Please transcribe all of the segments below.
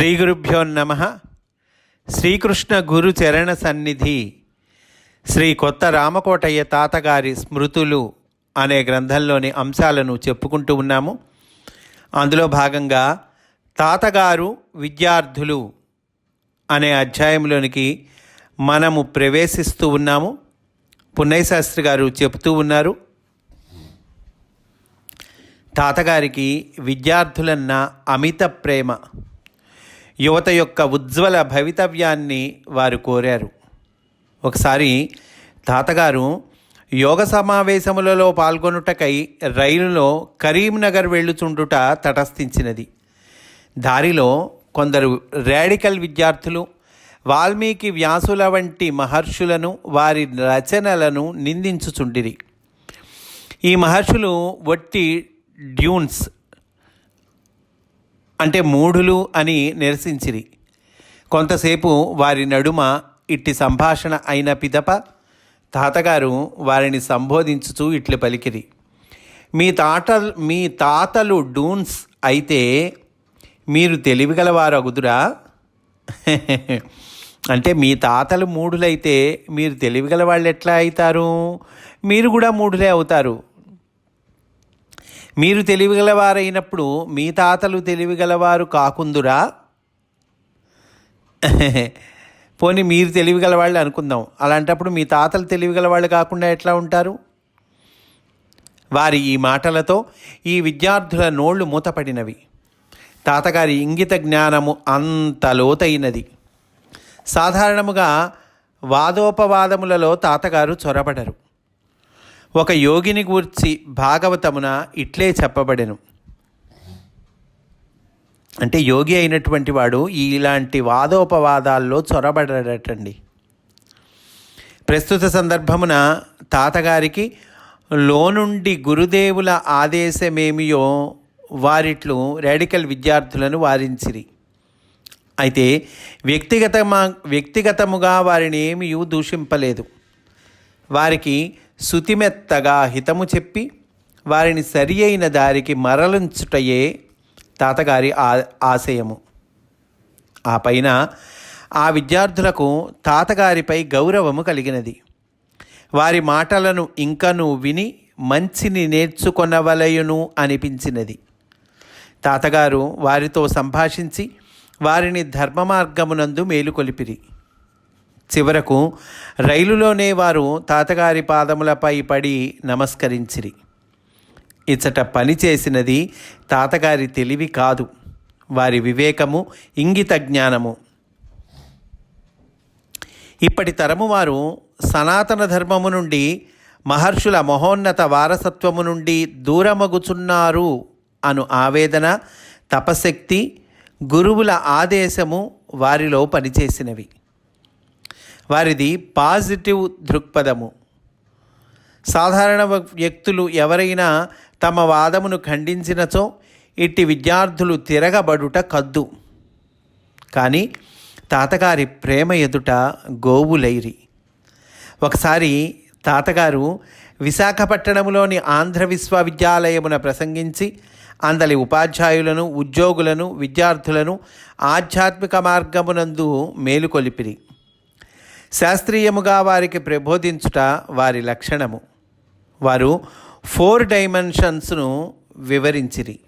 శ్రీ గురుభ్యో నమ. శ్రీకృష్ణ గురు చరణ సన్నిధి. శ్రీ కొత్త రామకోటయ్య తాతగారి స్మృతులు అనే గ్రంథంలోని అంశాలను చెప్పుకుంటూ ఉన్నాము. అందులో భాగంగా తాతగారు విద్యార్థులు అనే అధ్యాయంలోనికి మనము ప్రవేశిస్తూ ఉన్నాము. పున్నయ్య శాస్త్రి గారు చెప్తూ ఉన్నారు. తాతగారికి విద్యార్థులన్న అమిత ప్రేమ. యువత యొక్క ఉజ్వల భవితవ్యాన్ని వారు కోరారు. ఒకసారి తాతగారు యోగ సమావేశములలో పాల్గొనుటకై రైలులో కరీంనగర్ వెళ్ళుచుండుట తటస్థించినది. దారిలో కొందరు రాడికల్ విద్యార్థులు వాల్మీకి వ్యాసుల వంటి మహర్షులను వారి రచనలను నిందించుచుండిరి. ఈ మహర్షులు వట్టి డ్యూన్స్ అంటే మూఢులు అని నిరసించిరి. కొంతసేపు వారి నడుమ ఇట్టి సంభాషణ అయిన పిదప తాతగారు వారిని సంబోధించుచూ ఇట్లు పలికిరి. మీ తాత మీ తాతలు డూన్స్ అయితే మీరు తెలివిగలవారు అగుదురా? అంటే మీ తాతలు మూఢులైతే మీరు తెలివిగల వాళ్ళు ఎట్లా అవుతారు? మీరు కూడా మూఢులే అవుతారు. మీరు తెలివిగలవారైనప్పుడు మీ తాతలు తెలివిగలవారు కాకుందురా? పోనీ మీరు తెలివిగల వాళ్ళు అనుకుందాం. అలాంటప్పుడు మీ తాతలు తెలివిగల వాళ్ళు కాకుండా ఎట్లా ఉంటారు? వారి ఈ మాటలతో ఈ విద్యార్థుల నోళ్ళు మూతపడినవి. తాతగారి ఇంగిత జ్ఞానము అంత లోతైనది. సాధారణముగా వాదోపవాదములలో తాతగారు చొరబడరు. ఒక యోగిని గూర్చి భాగవతమున ఇట్లే చెప్పబడెను. అంటే యోగి అయినటువంటి వాడు ఇలాంటి వాదోపవాదాల్లో చొరబడటండి ప్రస్తుత సందర్భమున తాతగారికి లోనుండి గురుదేవుల ఆదేశమేమియో వారిట్లు రాడికల్ విద్యార్థులను వారించిరి. అయితే వ్యక్తిగతమా వ్యక్తిగతముగా వారిని ఏమీ దూషింపలేదు. వారికి శుతిమెత్తగా హితము చెప్పి వారిని సరి అయిన దారికి మరలించుటయే తాతగారి ఆ ఆశయము. ఆ పైన ఆ విద్యార్థులకు తాతగారిపై గౌరవము కలిగినది. వారి మాటలను ఇంకను విని మంచిని నేర్చుకొనవలయును అనిపించినది. తాతగారు వారితో సంభాషించి వారిని ధర్మ మార్గమునందు మేలుకొలిపిరి. చివరకు రైలులోనే వారు తాతగారి పాదములపై పడి నమస్కరించిరి. ఇచ్చట పని చేసినది తాతగారి తెలివి కాదు. వారి వివేకము ఇంగిత జ్ఞానము. ఇప్పటి తరము వారు సనాతన ధర్మము నుండి మహర్షుల మహోన్నత వారసత్వము నుండి దూరమగుచున్నారు అను ఆవేదన తపశక్తి గురువుల ఆదేశము వారిలో పనిచేసినవి. వారిది పాజిటివ్ దృక్పథము. సాధారణ వ్యక్తులు ఎవరైనా తమ వాదమును ఖండించినచో ఇట్టి విద్యార్థులు తిరగబడుట కద్దు. కానీ తాతగారి ప్రేమ ఎదుట గోవులైరి. ఒకసారి తాతగారు విశాఖపట్టణంలోని ఆంధ్ర విశ్వవిద్యాలయమున ప్రసంగించి అందలి ఉపాధ్యాయులను ఉద్యోగులను విద్యార్థులను ఆధ్యాత్మిక మార్గమునందు మేలుకొలిపిరి. శాస్త్రీయముగా వారికి ప్రబోధించుట వారి లక్షణము. వారు ఫోర్ డైమెన్షన్స్ను వివరించిరి.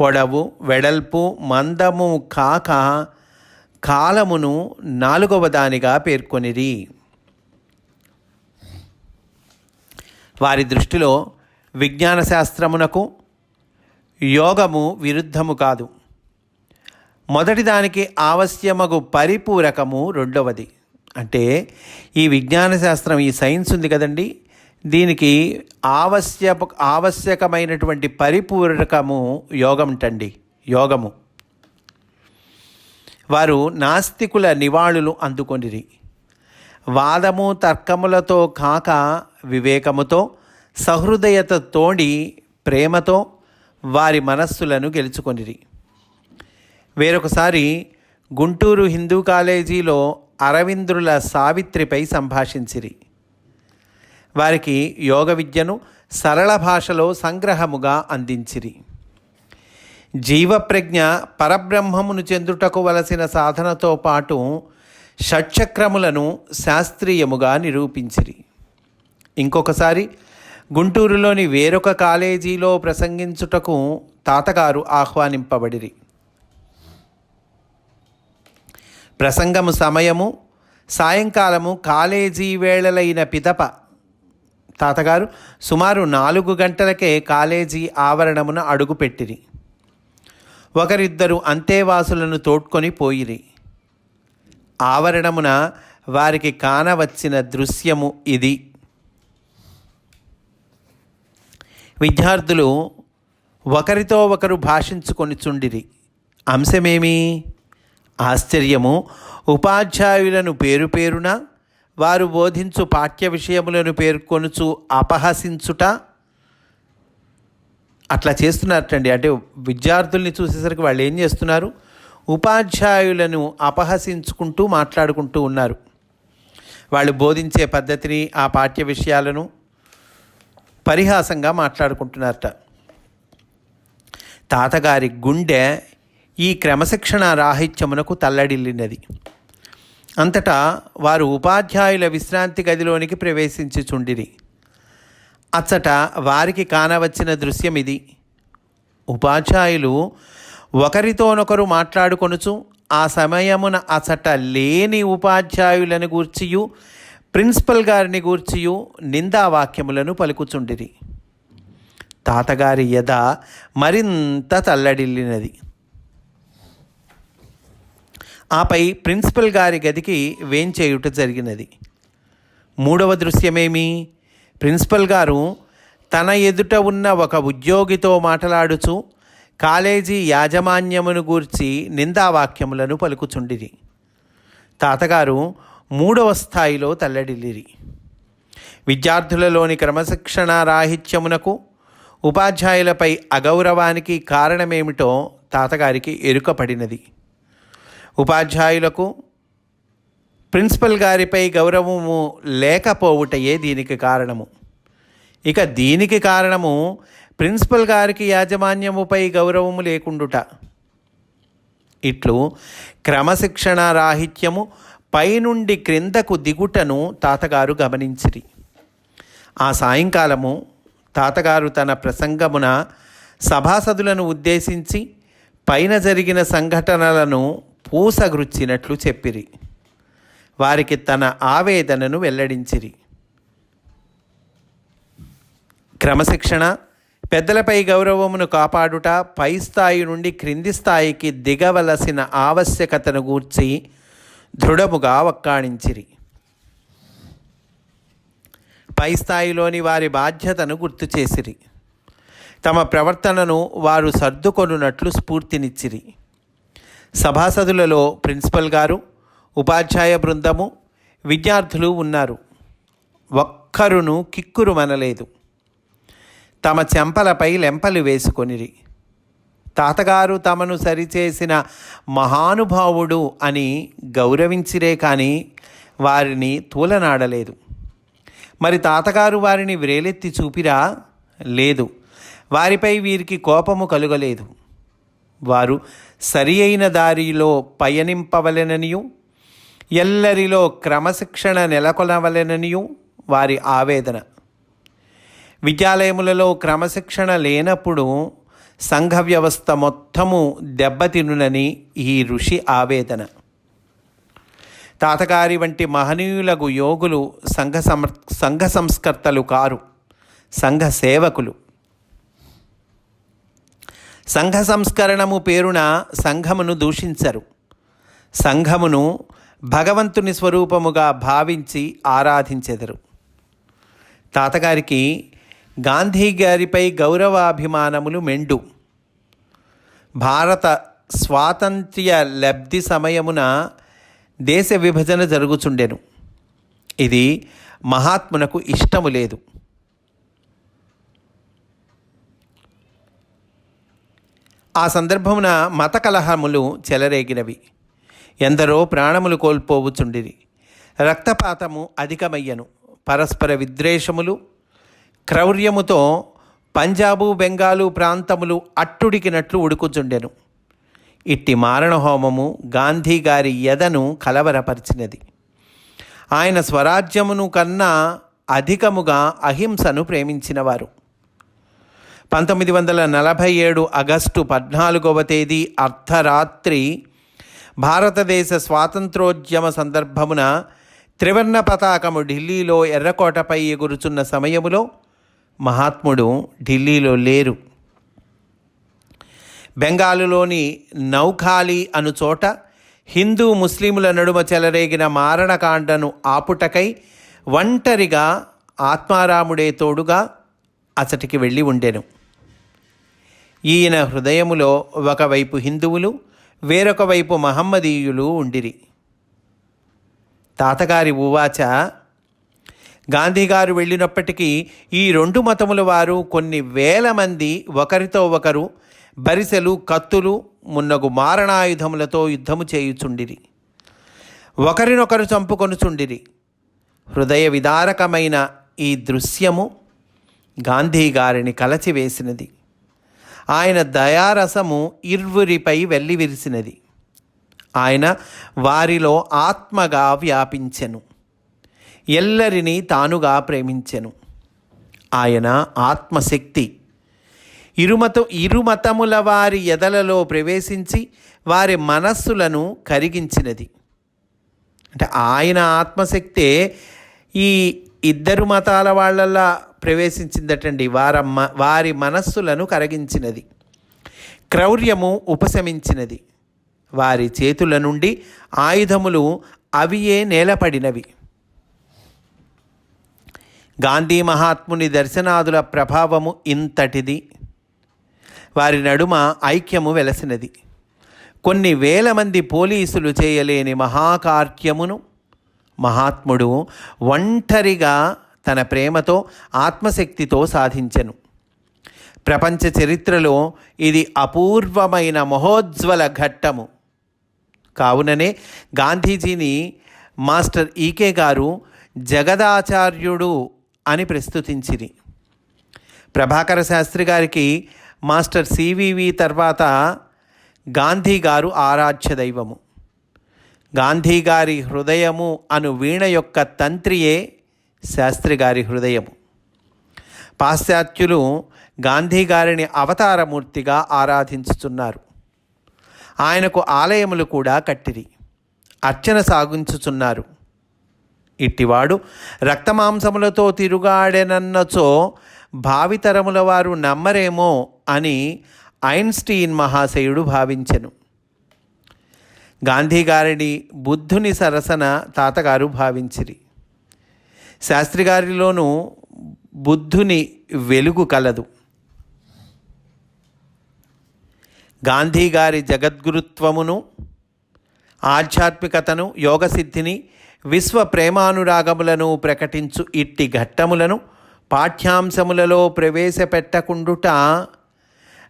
పొడవు వెడల్పు మందము కాక కాలమును నాలుగవ దానిగా పేర్కొనిరి. వారి దృష్టిలో విజ్ఞాన శాస్త్రమునకు యోగము విరుద్ధము కాదు. మొదటి దానికి ఆవశ్యమగు పరిపూరకము రెండవది. అంటే ఈ విజ్ఞాన శాస్త్రం ఈ సైన్స్ ఉంది కదండి. దీనికి ఆవశ్య ఆవశ్యకమైనటువంటి పరిపూరకము యోగంటండి. యోగము. వారు నాస్తికుల నివాళులు అందుకొనిరి. వాదము తర్కములతో కాక వివేకముతో సహృదయతతోడి ప్రేమతో వారి మనస్సులను గెలుచుకొనిరి. వేరొకసారి గుంటూరు హిందూ కాలేజీలో అరవింద్రుల సావిత్రిపై సంభాషించిరి. వారికి యోగ విద్యను సరళ భాషలో సంగ్రహముగా అందించిరి. జీవప్రజ్ఞ పరబ్రహ్మమును చెందుటకు వలసిన సాధనతో పాటు షట్చక్రములను శాస్త్రీయముగా నిరూపించిరి. ఇంకొకసారి గుంటూరులోని వేరొక కాలేజీలో ప్రసంగించుటకు తాతగారు ఆహ్వానింపబడిరి. ప్రసంగము సమయము సాయంకాలము కాలేజీ వేళలైన పిదప. తాతగారు సుమారు నాలుగు గంటలకే కాలేజీ ఆవరణమున అడుగుపెట్టిరి ఒకరిద్దరు అంతేవాసులను తోడ్కొని పోయిరి. ఆవరణమున వారికి కానవచ్చిన దృశ్యము ఇది. విద్యార్థులు ఒకరితో ఒకరు భాషించుకొని చుండిరి. అంశమేమి? ఆశ్చర్యము. ఉపాధ్యాయులను పేరు పేరున వారు బోధించు పాఠ్య విషయములను పేర్కొనుచు అపహసించుట. అట్లా చేస్తున్నారటండి. అంటే విద్యార్థుల్ని చూసేసరికి వాళ్ళు ఏం చేస్తున్నారు? ఉపాధ్యాయులను అపహసించుకుంటూ మాట్లాడుకుంటూ ఉన్నారు. వాళ్ళు బోధించే పద్ధతిని ఆ పాఠ్య విషయాలను పరిహాసంగా మాట్లాడుకుంటున్నారట. తాతగారి గుండె ఈ క్రమశిక్షణ రాహిత్యమునకు తల్లడిల్లినది. అంతటా వారు ఉపాధ్యాయుల విశ్రాంతి గదిలోనికి ప్రవేశించుచుండిరి. అచ్చట వారికి కానవచ్చిన దృశ్యం ఇది ఉపాధ్యాయులు ఒకరితోనొకరు మాట్లాడుకొనుచు ఆ సమయమున అచట లేని ఉపాధ్యాయులను గూర్చియు ప్రిన్సిపల్ గారిని గూర్చియు నిందావాక్యములను పలుకుచుండిరి. తాతగారి యద మరింత తల్లడిల్లినది. ఆపై ప్రిన్సిపల్ గారి గదికి వేంచేయుట జరిగినది. మూడవ దృశ్యమేమి? ప్రిన్సిపల్ గారు తన ఎదుట ఉన్న ఒక ఉద్యోగితో మాట్లాడుచు కాలేజీ యాజమాన్యమును గూర్చి నిందావాక్యములను పలుకుచుండిరి. తాతగారు మూడవ స్థాయిలో తల్లడిల్లిరి. విద్యార్థులలోని క్రమశిక్షణ రాహిత్యమునకు ఉపాధ్యాయులపై అగౌరవానికి కారణమేమిటో తాతగారికి ఎరుకపడినది. ఉపాధ్యాయులకు ప్రిన్సిపల్ గారిపై గౌరవము లేకపోవుటయే దీనికి కారణము. ఇక దీనికి కారణము ప్రిన్సిపల్ గారికి యాజమాన్యముపై గౌరవము లేకుండుట. ఇట్లు క్రమశిక్షణ రాహిత్యము పైనుండి క్రిందకు దిగుటను తాతగారు గమనించిరి. ఆ సాయంకాలము తాతగారు తన ప్రసంగమున సభాసదులను ఉద్దేశించి పైన జరిగిన సంఘటనలను పూసగృచ్చినట్లు చెప్పిరి. వారికి తన ఆవేదనను వెల్లడించిరి. క్రమశిక్షణ పెద్దలపై గౌరవమును కాపాడుట పై స్థాయి నుండి క్రింది స్థాయికి దిగవలసిన ఆవశ్యకతను గూర్చి దృఢముగా వక్కాణించిరి. పై స్థాయిలోని వారి బాధ్యతను గుర్తు చేసిరి. తమ ప్రవర్తనను వారు సర్దుకొనున్నట్లు స్ఫూర్తినిచ్చిరి. సభాసదులలో ప్రిన్సిపల్ గారు ఉపాధ్యాయ బృందము విద్యార్థులు ఉన్నారు. ఒక్కరును కిక్కురు మనలేదు. తమ చెంపలపై లెంపలు వేసుకొనిరి. తాతగారు తమను సరిచేసిన మహానుభావుడు అని గౌరవించిరే కానీ వారిని తూలనాడలేదు. మరి తాతగారు వారిని వ్రేలెత్తి చూపిరా? లేదు. వారిపై వీరికి కోపము కలుగలేదు. వారు సరి అయిన దారిలో పయనింపవలెననియు ఎల్లరిలో క్రమశిక్షణ నెలకొనవలెననియు వారి ఆవేదన. విద్యాలయములలో క్రమశిక్షణ లేనప్పుడు సంఘ వ్యవస్థ మొత్తము దెబ్బతినునని ఈ ఋషి ఆవేదన. తాతగారి వంటి మహనీయులకు యోగులు సంఘ సంఘ సంస్కర్తలు కారు సంఘ సేవకులు. సంఘ సంస్కరణము పేరున సంఘమును దూషించరు. సంఘమును భగవంతుని స్వరూపముగా భావించి ఆరాధించెదరు. తాతగారికి గాంధీ గారిపై గౌరవాభిమానములు మెండు. భారత స్వాతంత్ర్య లబ్ధి సమయమున దేశ విభజన జరుగుచుండెను. ఇది మహాత్మునకు ఇష్టము లేదు. ఆ సందర్భమున మత కలహములు చెలరేగినవి. ఎందరో ప్రాణములు కోల్పోవుచుండిరి. రక్తపాతము అధికమయ్యను. పరస్పర విద్వేషములు క్రౌర్యముతో పంజాబు బెంగాలు ప్రాంతములు అట్టుడికినట్లు ఉడుకుచుండెను. ఇట్టి మారణహోమము గాంధీ గారి ఎదను కలవరపరిచినది. ఆయన స్వరాజ్యమును కన్నా అధికముగా అహింసను ప్రేమించినవారు. పంతొమ్మిది వందల నలభై ఏడు ఆగస్టు పద్నాలుగవ తేదీ అర్ధరాత్రి భారతదేశ స్వాతంత్రోద్యమ సందర్భమున త్రివర్ణ పతాకము ఢిల్లీలో ఎర్రకోటపై ఎగురుచున్న సమయములో మహాత్ముడు ఢిల్లీలో లేరు. బెంగాలులోని నౌఖాలి అను చోట హిందూ ముస్లిముల నడుమ చెలరేగిన మారణకాండను ఆపుటకై ఒంటరిగా ఆత్మారాముడే తోడుగా అచటికి వెళ్ళి ఉండెను. ఈయన హృదయములో ఒకవైపు హిందువులు వేరొక వైపు మహమ్మదీయులు ఉండిరి. తాతగారి ఉవాచ గాంధీగారు వెళ్ళినప్పటికీ ఈ రెండు మతముల వారు కొన్ని వేల మంది ఒకరితో ఒకరు బరిసెలు కత్తులు మున్నగు మారణాయుధములతో యుద్ధము చేయుచుండిరి. ఒకరినొకరు చంపుకొనుచుండిరి. హృదయ విదారకమైన ఈ దృశ్యము గాంధీ గారిని కలచివేసినది. ఆయన దయారసము ఇర్వురిపై వెల్లివిరిసినది ఆయన వారిలో ఆత్మగా వ్యాపించెను. ఎల్లరినీ తానుగా ప్రేమించెను. ఆయన ఆత్మశక్తి. ఇరుమత ఇరుమతముల వారి ఎదలలో ప్రవేశించి వారి మనస్సులను కరిగించినది. అంటే ఆయన ఆత్మశక్తే ఈ ఇద్దరు మతాల వాళ్ళలా ప్రవేశించిందటండి. వారమ్మ వారి మనస్సులను కరగించినది. క్రౌర్యము ఉపశమించినది. వారి చేతుల నుండి ఆయుధములు అవియే నేలపడినవి. గాంధీ మహాత్ముని దర్శనాదుల ప్రభావము ఇంతటిది. వారి నడుమ ఐక్యము వెలసినది. కొన్ని వేల మంది పోలీసులు చేయలేని మహాకార్యమును మహాత్ముడు ఒంటరిగా తన ప్రేమతో ఆత్మశక్తితో సాధించెను. ప్రపంచ చరిత్రలో ఇది అపూర్వమైన మహోజ్వల ఘట్టము. కావుననే గాంధీజీని మాస్టర్ ఈకే గారు జగదాచార్యుడు అని ప్రస్తుతించిరి. ప్రభాకర శాస్త్రి గారికి మాస్టర్ సివివి తర్వాత గాంధీ గారు ఆరాధ్య దైవము. గాంధీగారి హృదయము అను వీణ యొక్క తంత్రియే శాస్త్రి గారి హృదయము. పాశ్చాత్యులు గాంధీగారిని అవతారమూర్తిగా ఆరాధించుచున్నారు ఆయనకు ఆలయములు కూడా కట్టిరి. అర్చన సాగించుచున్నారు. ఇట్టివాడు రక్తమాంసములతో తిరుగాడెనన్నచో భావితరముల వారు నమ్మరేమో అని ఐన్స్టీన్ మహాశయుడు భావించెను. గాంధీ గారిని బుద్ధుని సరసన తాతగారు భావించిరి. శాస్త్రి గారిలోనూ బుద్ధుని వెలుగు కలదు. గాంధీగారి జగద్గురుత్వమును ఆధ్యాత్మికతను యోగసిద్ధిని విశ్వ ప్రేమానురాగములను ప్రకటించు ఇట్టి ఘట్టములను పాఠ్యాంశములలో ప్రవేశపెట్టకుండుట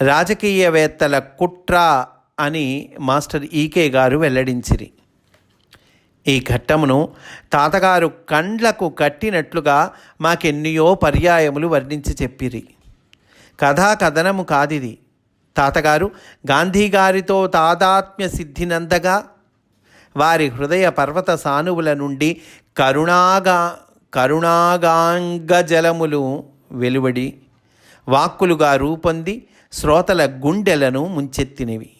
రాజకీయవేత్తల కుట్ర అని మాస్టర్ ఈకే గారు వెల్లడించిరి. ఈ ఘట్టమును తాతగారు కండ్లకు కట్టినట్లుగా మాకెన్నియో పర్యాయములు వర్ణించి చెప్పిరి. కథా కథనము కాదిది. తాతగారు గాంధీ గారితో తాదాత్మ్య సిద్ధినందగా వారి హృదయ పర్వత సానువుల నుండి కరుణాగా కరుణాగాంగ జలములు వెలువడి వాక్కులుగా రూపొంది శ్రోతల గుండెలను ముంచెత్తినవి.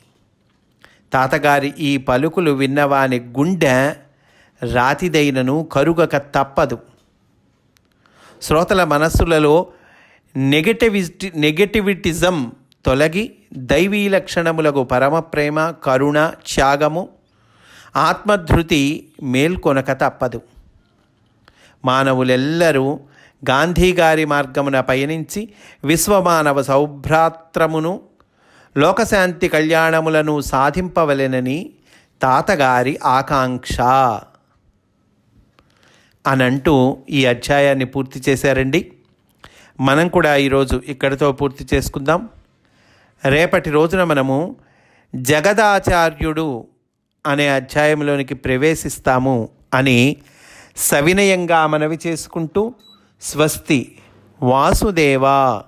తాతగారి ఈ పలుకులు విన్నవాని గుండె రాతిదైనను కరుగక తప్పదు. శ్రోతల మనస్సులలో నెగటివిటి నెగటివిటిజం తొలగి దైవీ లక్షణములకు పరమ ప్రేమ కరుణ త్యాగము ఆత్మధృతి మేల్కొనక తప్పదు. మానవులెల్లరూ గాంధీ గారి మార్గమున పయనించి విశ్వమానవ సౌభ్రాత్రమును లోకశాంతి కళ్యాణములను సాధింపవలెనని తాతగారి ఆకాంక్ష. అనంటూ ఈ అధ్యాయాన్ని పూర్తి చేశారండి. మనం కూడా ఈరోజు ఇక్కడితో పూర్తి చేసుకుందాం. రేపటి రోజున మనము జగదాచార్యుడు అనే అధ్యాయంలోనికి ప్రవేశిస్తాము అని సవినయంగా మనవి చేసుకుంటూ స్వస్తి వాసుదేవా.